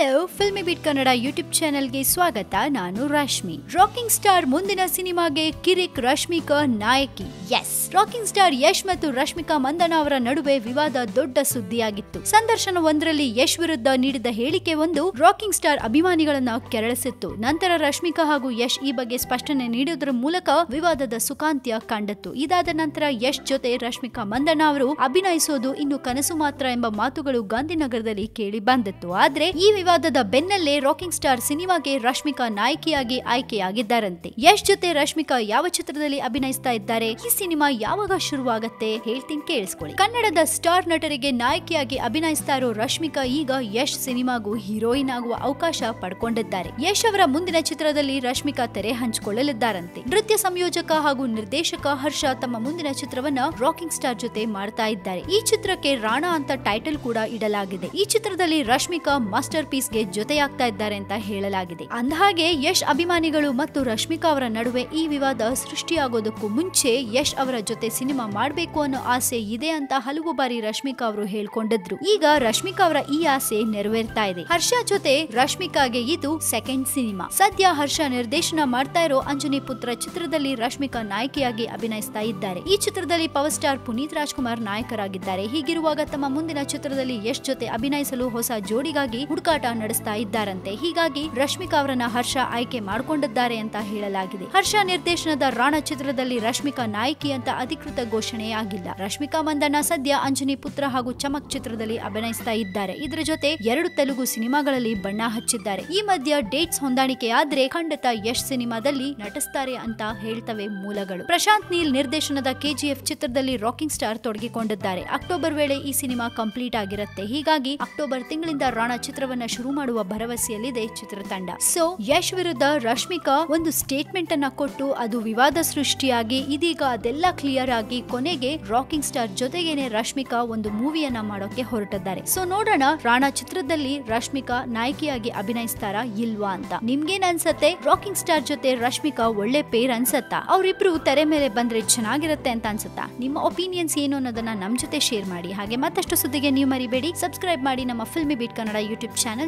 Hello filmy beat Kannada YouTube ಚಾನೆಲ್ಗೆ ಸ್ವಾಗತ. ನಾನು ರಶ್ಮಿ. ರಾಕಿಂಗ್ ಸ್ಟಾರ್ ಮುಂದಿನ ಸಿನಿಮಾಗೆ ಕಿರಿಕ್ ರಶ್ಮಿಕಾ ನಾಯಕಿ. ಎಸ್ ರಾಕಿಂಗ್ ಸ್ಟಾರ್ ಯಶ್ ಮತ್ತು ರಶ್ಮಿಕಾ ಮಂದನ ಅವರ ನಡುವೆ ವಿವಾದ ದೊಡ್ಡ ಸುದ್ದಿಯಾಗಿತ್ತು. ಸಂದರ್ಶನ ಒಂದರಲ್ಲಿ ಯಶ್ ವಿರುದ್ಧ ನೀಡಿದ ಹೇಳಿಕೆ ಒಂದು ರಾಕಿಂಗ್ ಸ್ಟಾರ್ ಅಭಿಮಾನಿಗಳನ್ನ ಕೆರಳಿಸಿತ್ತು. ನಂತರ ರಶ್ಮಿಕಾ ಹಾಗೂ ಯಶ್ ಈ ಬಗ್ಗೆ ಸ್ಪಷ್ಟನೆ ನೀಡುವುದರ ಮೂಲಕ ವಿವಾದದ ಸುಖಾಂತ್ಯ ಕಂಡತ್ತು. ಇದಾದ ನಂತರ ಯಶ್ ಜೊತೆ ರಶ್ಮಿಕಾ ಮಂದನ ಅವರು ಅಭಿನಯಿಸೋದು ಇನ್ನು ಕನಸು ಮಾತ್ರ ಎಂಬ ಮಾತುಗಳು ಗಾಂಧಿನಗರದಲ್ಲಿ ಕೇಳಿ ಬಂದಿತ್ತು. ಆದ್ರೆ ಈ ವಿವಾದದ ಬೆನ್ನಲ್ಲೇ ರಾಕಿಂಗ್ ಸ್ಟಾರ್ ಸಿನಿಮಾಗೆ ರಶ್ಮಿಕಾ ನಾಯಕಿಯಾಗಿ ಆಯ್ಕೆಯಾಗಿದ್ದಾರಂತೆ. ಯಶ್ ಜೊತೆ ರಶ್ಮಿಕಾ ಯಾವ ಚಿತ್ರದಲ್ಲಿ ಅಭಿನಯಿಸ್ತಾ ಇದ್ದಾರೆ, ಈ ಸಿನಿಮಾ ಯಾವಾಗ ಶುರುವಾಗತ್ತೆ ಹೇಳ್ತೀನಿ ಕೇಳಿಸ್ಕೊಳ್ಳಿ. ಕನ್ನಡದ ಸ್ಟಾರ್ ನಟರಿಗೆ ನಾಯಕಿಯಾಗಿ ಅಭಿನಯಿಸ್ತಾ ಇರೋ ರಶ್ಮಿಕಾ ಈಗ ಯಶ್ ಸಿನಿಮಾಗೂ ಹೀರೋಯಿನ್ ಆಗುವ ಅವಕಾಶ ಪಡ್ಕೊಂಡಿದ್ದಾರೆ. ಯಶ್ ಅವರ ಮುಂದಿನ ಚಿತ್ರದಲ್ಲಿ ರಶ್ಮಿಕಾ ತೆರೆ ಹಂಚಿಕೊಳ್ಳಲಿದ್ದಾರಂತೆ. ನೃತ್ಯ ಸಂಯೋಜಕ ಹಾಗೂ ನಿರ್ದೇಶಕ ಹರ್ಷ ತಮ್ಮ ಮುಂದಿನ ಚಿತ್ರವನ್ನ ರಾಕಿಂಗ್ ಸ್ಟಾರ್ ಜೊತೆ ಮಾಡ್ತಾ ಇದ್ದಾರೆ. ಈ ಚಿತ್ರಕ್ಕೆ ರಾಣಾ ಅಂತ ಟೈಟಲ್ ಕೂಡ ಇಡಲಾಗಿದೆ. ಈ ಚಿತ್ರದಲ್ಲಿ ರಶ್ಮಿಕಾ ಮಾಸ್ಟರ್ ಪೀಸ್ ಗೆ ಜೊತೆಯಾಗ್ತಾ ಇದ್ದಾರೆ ಅಂತ ಹೇಳಲಾಗಿದೆ. ಅಂದಹಾಗೆ, ಯಶ್ ಅಭಿಮಾನಿಗಳು ಮತ್ತು ರಶ್ಮಿಕಾ ಅವರ ನಡುವೆ ಈ ವಿವಾದ ಸೃಷ್ಟಿಯಾಗೋದಕ್ಕೂ ಮುಂಚೆ ಯಶ್ ಅವರ ಜೊತೆ ಸಿನಿಮಾ ಮಾಡಬೇಕು ಅನ್ನೋ ಆಸೆ ಇದೆ ಅಂತ ಹಲವು ಬಾರಿ ರಶ್ಮಿಕಾ ಅವರು ಹೇಳ್ಕೊಂಡಿದ್ರು. ಈಗ ರಶ್ಮಿಕಾ ಅವರ ಈ ಆಸೆ ನೆರವೇರ್ತಾ ಇದೆ. ಹರ್ಷ ಜೊತೆ ರಶ್ಮಿಕಾಗೆ ಇದು ಸೆಕೆಂಡ್ ಸಿನಿಮಾ. ಸದ್ಯ ಹರ್ಷ ನಿರ್ದೇಶನ ಮಾಡ್ತಾ ಇರೋ ಅಂಜನಿ ಪುತ್ರ ಚಿತ್ರದಲ್ಲಿ ರಶ್ಮಿಕಾ ನಾಯಕಿಯಾಗಿ ಅಭಿನಯಿಸ್ತಾ ಇದ್ದಾರೆ. ಈ ಚಿತ್ರದಲ್ಲಿ ಪವರ್ ಸ್ಟಾರ್ ಪುನೀತ್ ರಾಜ್ಕುಮಾರ್ ನಾಯಕರಾಗಿದ್ದಾರೆ. ಹೀಗಿರುವಾಗ ತಮ್ಮ ಮುಂದಿನ ಚಿತ್ರದಲ್ಲಿ ಯಶ್ ಜೊತೆ ಅಭಿನಯಿಸಲು ಹೊಸ ಜೋಡಿಗಾಗಿ ಹುಡುಕಾಟ ನಡೆಸ್ತಾ ಇದ್ದಾರಂತೆ. ಹೀಗಾಗಿ ರಶ್ಮಿಕಾ ಅವರನ್ನ ಹರ್ಷ ಆಯ್ಕೆ ಮಾಡಿಕೊಂಡಿದ್ದಾರೆ ಅಂತ ಹೇಳಲಾಗಿದೆ. ಹರ್ಷ ನಿರ್ದೇಶನದ ರಾಣ ಚಿತ್ರದಲ್ಲಿ ರಶ್ಮಿಕಾ ನಾಯಕಿ ಅಂತ ಅಧಿಕೃತ ಘೋಷಣೆ ಆಗಿಲ್ಲ. ರಶ್ಮಿಕಾ ಮಂದಣ್ಣ ಸದ್ಯ ಅಂಜನಿ ಪುತ್ರ ಹಾಗೂ ಚಮಕ್ ಚಿತ್ರದಲ್ಲಿ ಅಭಿನಯಿಸ್ತಾ ಇದ್ದಾರೆ. ಇದರ ಜೊತೆ ಎರಡು ತೆಲುಗು ಸಿನಿಮಾಗಳಲ್ಲಿ ಬಣ್ಣ ಹಚ್ಚಿದ್ದಾರೆ. ಈ ಮಧ್ಯ ಡೇಟ್ಸ್ ಹೊಂದಾಣಿಕೆ ಆದ್ರೆ ಖಂಡಿತ ಯಶ್ ಸಿನಿಮಾದಲ್ಲಿ ನಟಿಸ್ತಾರೆ ಅಂತ ಹೇಳ್ತವೆ ಮೂಲಗಳು. ಪ್ರಶಾಂತ್ ನೀಲ್ ನಿರ್ದೇಶನದ ಕೆಜಿಎಫ್ ಚಿತ್ರದಲ್ಲಿ ರಾಕಿಂಗ್ ಸ್ಟಾರ್ ತೊಡಗಿಕೊಂಡಿದ್ದಾರೆ. ಅಕ್ಟೋಬರ್ ವೇಳೆ ಈ ಸಿನಿಮಾ ಕಂಪ್ಲೀಟ್ ಆಗಿರುತ್ತೆ. ಹೀಗಾಗಿ ಅಕ್ಟೋಬರ್ ತಿಂಗಳಿಂದ ರಾಣಾ ಚಿತ್ರವನ್ನ ಶುರು ಮಾಡುವ ಭರವಸೆಯಲ್ಲಿದೆ ಚಿತ್ರತಂಡ. ಸೊ ಯಶ್ ವಿರುದ್ಧ ರಶ್ಮಿಕಾ ಒಂದು ಸ್ಟೇಟ್ಮೆಂಟ್ ಅನ್ನ ಕೊಟ್ಟು ಅದು ವಿವಾದ ಸೃಷ್ಟಿಯಾಗಿ ಇದೀಗ ಅದೆಲ್ಲ ಕ್ಲಿಯರ್ ಆಗಿ ಕೊನೆಗೆ ರಾಕಿಂಗ್ ಸ್ಟಾರ್ ಜೊತೆಗೇನೆ ರಶ್ಮಿಕಾ ಒಂದು ಮೂವಿಯನ್ನ ಮಾಡೋಕೆ ಹೊರಟಿದ್ದಾರೆ. ಸೊ ನೋಡೋಣ ರಾಣಾ ಚಿತ್ರದಲ್ಲಿ ರಶ್ಮಿಕಾ ನಾಯಕಿಯಾಗಿ ಅಭಿನಯಿಸ್ತಾರಾ ಇಲ್ವಾ ಅಂತ. ನಿಮ್ಗೇನ್ ಅನ್ಸತ್ತೆ? ರಾಕಿಂಗ್ ಸ್ಟಾರ್ ಜೊತೆ ರಶ್ಮಿಕಾ ಒಳ್ಳೆ ಪೇರ್ ಅನ್ಸತ್ತಾ? ಅವರಿಬ್ರು ತೆರೆ ಮೇಲೆ ಬಂದ್ರೆ ಚೆನ್ನಾಗಿರುತ್ತೆ ಅಂತ ಅನ್ಸುತ್ತಾ? ನಿಮ್ಮ ಒಪಿನಿಯನ್ಸ್ ಏನು ಅನ್ನೋದನ್ನ ನಮ್ ಜೊತೆ ಶೇರ್ ಮಾಡಿ. ಹಾಗೆ ಮತ್ತಷ್ಟು ಸುದ್ದಿಗೆ ನೀವು ಮರಿಬೇಡಿ. ಸಬ್ಸ್ಕ್ರೈಬ್ ಮಾಡಿ ನಮ್ಮ filmy beat Kannada YouTube channel